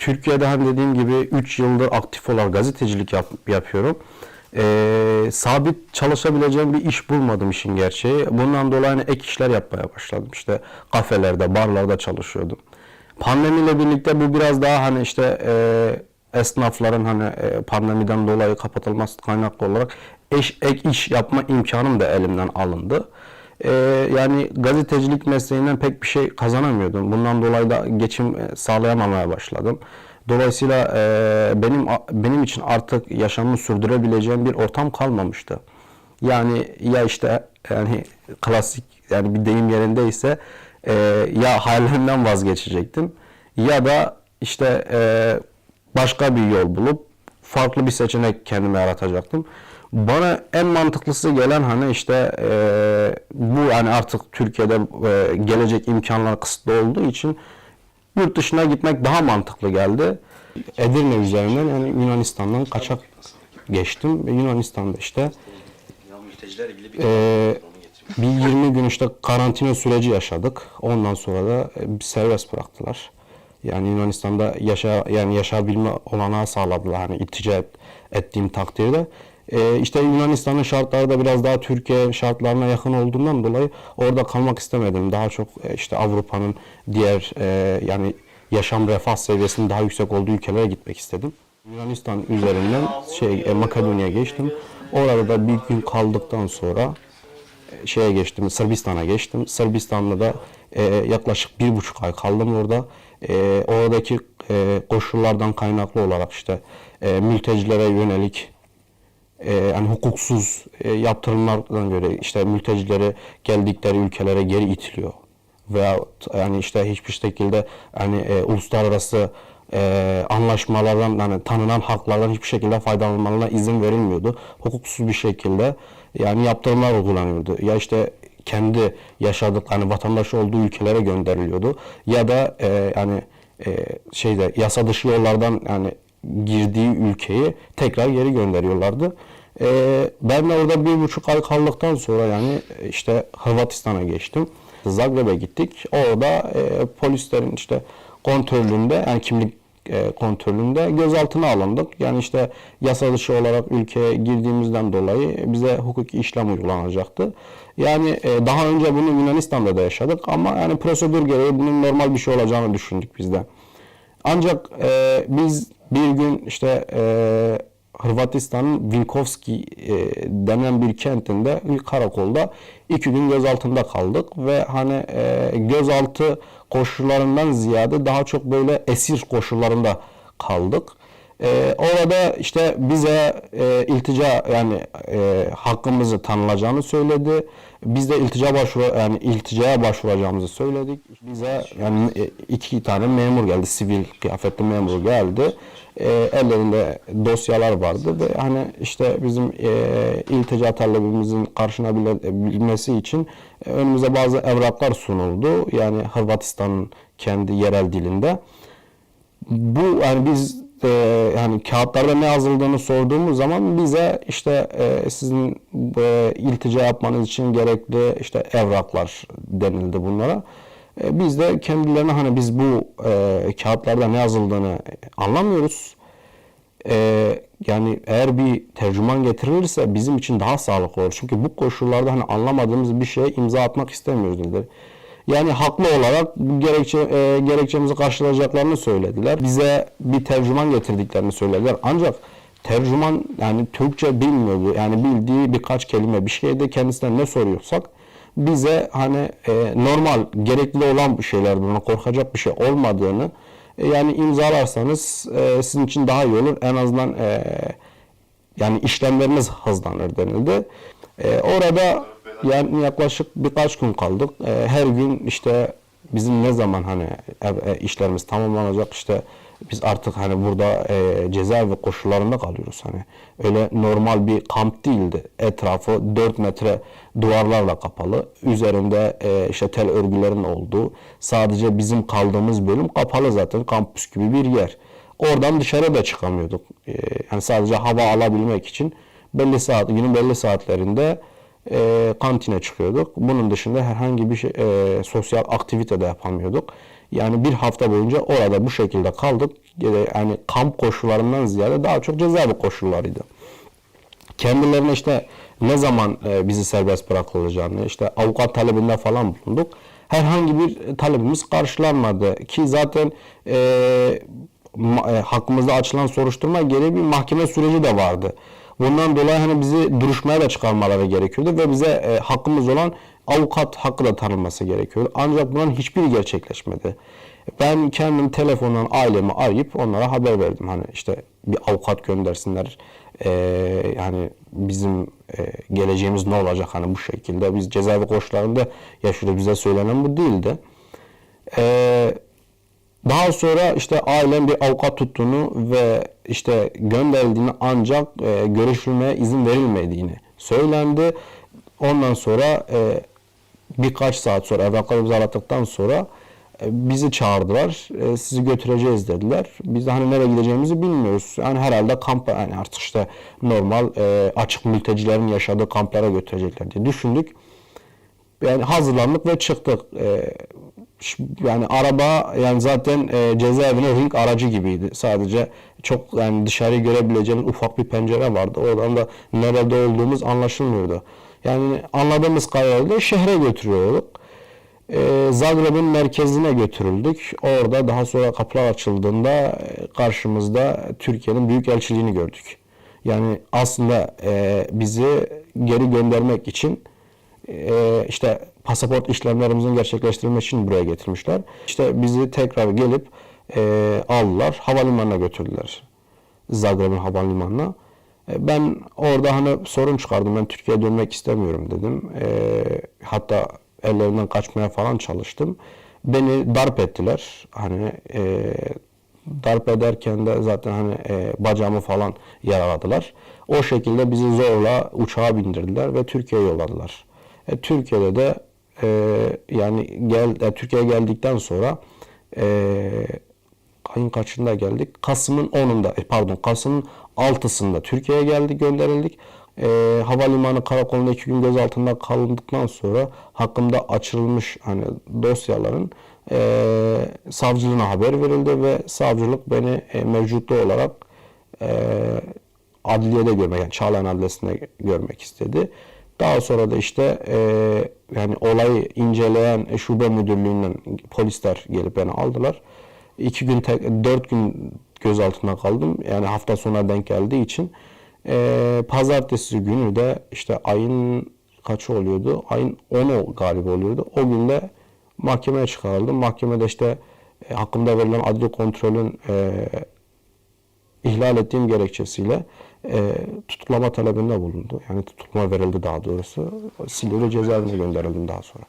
Türkiye'de hem dediğim gibi 3 yıldır aktif olarak gazetecilik yap- yapıyorum. Ee, sabit çalışabileceğim bir iş bulmadım işin gerçeği. Bundan dolayı hani ek işler yapmaya başladım. İşte kafelerde, barlarda çalışıyordum. Pandemiyle birlikte bu biraz daha hani işte e, esnafların hani e, pandemiden dolayı kapatılması kaynaklı olarak eş, ek iş yapma imkanım da elimden alındı. E, yani gazetecilik mesleğinden pek bir şey kazanamıyordum. Bundan dolayı da geçim e, sağlayamamaya başladım. Dolayısıyla e, benim benim için artık yaşamımı sürdürebileceğim bir ortam kalmamıştı. Yani ya işte yani klasik yani bir deyim yerindeyse e, ya halimden vazgeçecektim ya da işte e, başka bir yol bulup farklı bir seçenek kendime yaratacaktım. Bana en mantıklısı gelen hani işte e, bu yani artık Türkiye'de e, gelecek imkanlar kısıtlı olduğu için yurt dışına gitmek daha mantıklı geldi. Edirne üzerinden yani Yunanistan'dan kaçak geçtim. ve Yunanistan'da işte ilgili bir Ee, onu getiriyor. bir 20 gün işte karantina süreci yaşadık. Ondan sonra da e, bir serbest bıraktılar. Yani Yunanistan'da yaşa yani yaşayabilme olanağı sağladılar hani iltica et- ettiğim takdirde. Ee, işte Yunanistan'ın şartları da biraz daha Türkiye şartlarına yakın olduğundan dolayı orada kalmak istemedim. Daha çok e, işte Avrupa'nın diğer e, yani yaşam refah seviyesinin daha yüksek olduğu ülkelere gitmek istedim. Yunanistan üzerinden şey e, Makedonya'ya geçtim. Orada da bir gün kaldıktan sonra e, şeye geçtim, Sırbistan'a geçtim. Sırbistan'da da e, yaklaşık bir buçuk ay kaldım orada. E, oradaki e, koşullardan kaynaklı olarak işte e, mültecilere yönelik e, yani hukuksuz e, yaptırımlardan göre işte mültecileri geldikleri ülkelere geri itiliyor. Veya yani işte hiçbir şekilde hani e, uluslararası e, anlaşmalardan yani tanınan haklardan hiçbir şekilde faydalanmalarına izin verilmiyordu. Hukuksuz bir şekilde yani yaptırımlar uygulanıyordu. Ya işte kendi yaşadık hani vatandaşı olduğu ülkelere gönderiliyordu ya da e, yani e, şeyde yasa dışı yollardan yani girdiği ülkeyi tekrar geri gönderiyorlardı. E, ben de orada bir buçuk ay kaldıktan sonra yani e, işte Hırvatistan'a geçtim. Zagreb'e gittik. Orada e, polislerin işte kontrolünde yani kimlik e, kontrolünde gözaltına alındık. Yani işte yasa dışı olarak ülkeye girdiğimizden dolayı bize hukuki işlem uygulanacaktı. Yani e, daha önce bunu Yunanistan'da da yaşadık ama yani prosedür gereği bunun normal bir şey olacağını düşündük biz de. Ancak e, biz bir gün işte e, Hırvatistan'ın Vinkovski e, denen bir kentinde bir karakolda iki gün gözaltında kaldık ve hani e, gözaltı koşullarından ziyade daha çok böyle esir koşullarında kaldık. E, orada işte bize e, iltica yani e, hakkımızı tanınacağını söyledi. Biz de iltica başvuru yani ilticaya başvuracağımızı söyledik. Bize yani e, iki tane memur geldi, sivil kıyafetli memur geldi. E, ellerinde dosyalar vardı ve hani işte bizim e, iltica talebimizin karşılanabilmesi için e, önümüze bazı evraklar sunuldu. Yani Hırvatistan'ın kendi yerel dilinde bu yani biz e, yani kağıtlarda ne yazıldığını sorduğumuz zaman bize işte e, sizin e, iltica yapmanız için gerekli işte evraklar denildi bunlara. E, biz de kendilerine hani biz bu e, kağıtlarda ne yazıldığını anlamıyoruz. E, yani eğer bir tercüman getirilirse bizim için daha sağlıklı olur. Çünkü bu koşullarda hani anlamadığımız bir şeye imza atmak istemiyoruz dediler. Yani haklı olarak bu gerekçe, e, gerekçemizi karşılayacaklarını söylediler. Bize bir tercüman getirdiklerini söylediler. Ancak tercüman yani Türkçe bilmiyordu. Yani bildiği birkaç kelime bir şeyde kendisine ne soruyorsak bize hani e, normal gerekli olan bir şeyler buna korkacak bir şey olmadığını e, yani imzalarsanız e, sizin için daha iyi olur. En azından e, yani işlemleriniz hızlanır denildi. E, orada yani yaklaşık birkaç gün kaldık. E, her gün işte bizim ne zaman hani e, işlerimiz tamamlanacak işte biz artık hani burada e, cezaevi koşullarında kalıyoruz hani. Öyle normal bir kamp değildi. Etrafı 4 metre duvarlarla kapalı. Üzerinde e, işte tel örgülerin olduğu. Sadece bizim kaldığımız bölüm kapalı zaten kampüs gibi bir yer. Oradan dışarı da çıkamıyorduk. E, yani sadece hava alabilmek için belli saat günün belli saatlerinde e, kantine çıkıyorduk. Bunun dışında herhangi bir şey, e, sosyal aktivite de yapamıyorduk. Yani bir hafta boyunca orada bu şekilde kaldık. Yani kamp koşullarından ziyade daha çok cezaevi koşullarıydı kendilerine işte ne zaman e, bizi serbest bırakılacağını, işte avukat talebinde falan bulunduk. Herhangi bir talebimiz karşılanmadı ki zaten e, e, hakkımızda açılan soruşturma gereği bir mahkeme süreci de vardı. Bundan dolayı hani bizi duruşmaya da çıkarmaları gerekiyordu ve bize e, hakkımız olan avukat hakkı da tanınması gerekiyordu. Ancak bunların hiçbiri gerçekleşmedi. Ben kendim telefondan ailemi arayıp onlara haber verdim. Hani işte bir avukat göndersinler. Ee, yani bizim e, geleceğimiz ne olacak hani bu şekilde. Biz cezaevi koşullarında yaşıyoruz. Bize söylenen bu değildi. Ee, daha sonra işte ailem bir avukat tuttuğunu ve işte gönderildiğini ancak e, görüşülmeye izin verilmediğini söylendi. Ondan sonra e, birkaç saat sonra evrakları imzalattıktan sonra e, bizi çağırdılar. E, sizi götüreceğiz dediler. Biz de hani nereye gideceğimizi bilmiyoruz. Yani herhalde kampa yani artık işte normal e, açık mültecilerin yaşadığı kamplara götürecekler diye düşündük. Yani hazırlandık ve çıktık. Yani araba yani zaten e, cezaevine ring aracı gibiydi. Sadece çok yani dışarıyı görebileceğimiz ufak bir pencere vardı. Oradan da nerede olduğumuz anlaşılmıyordu. Yani anladığımız kadarıyla şehre götürüyorduk. E, Zagreb'in merkezine götürüldük. Orada daha sonra kapılar açıldığında e, karşımızda Türkiye'nin büyükelçiliğini gördük. Yani aslında e, bizi geri göndermek için e, işte pasaport işlemlerimizin gerçekleştirilmesi için buraya getirmişler. İşte bizi tekrar gelip e, aldılar, havalimanına götürdüler. Zagreb'in havalimanına. E, Ben orada hani sorun çıkardım. Ben Türkiye'ye dönmek istemiyorum dedim. E, hatta ellerinden kaçmaya falan çalıştım. Beni darp ettiler. Hani e, darp ederken de zaten hani e, bacağımı falan yaraladılar. O şekilde bizi zorla uçağa bindirdiler ve Türkiye'ye yolladılar. E, Türkiye'de de e, yani gel e, Türkiye'ye geldikten sonra e, ayın kaçında geldik? Kasım'ın 10'unda, e, pardon Kasım'ın 6'sında Türkiye'ye geldik, gönderildik. E, havalimanı karakolunda iki gün gözaltında kalındıktan sonra hakkımda açılmış hani dosyaların e, savcılığına haber verildi ve savcılık beni e, mevcutlu olarak e, adliyede görmek, yani Çağlayan Adliyesi'nde görmek istedi. Daha sonra da işte e, yani olayı inceleyen şube müdürlüğünden polisler gelip beni aldılar. İki gün, tek, dört gün gözaltında kaldım. Yani hafta sonuna denk geldiği için. E, pazartesi günü de işte ayın kaçı oluyordu? Ayın 10'u galiba oluyordu. O gün de mahkemeye çıkarıldım. Mahkemede işte e, hakkımda verilen adli kontrolün e, ihlal ettiğim gerekçesiyle e, tutuklama talebinde bulundu. Yani tutuklama verildi daha doğrusu. Silivri cezaevine gönderildim daha sonra.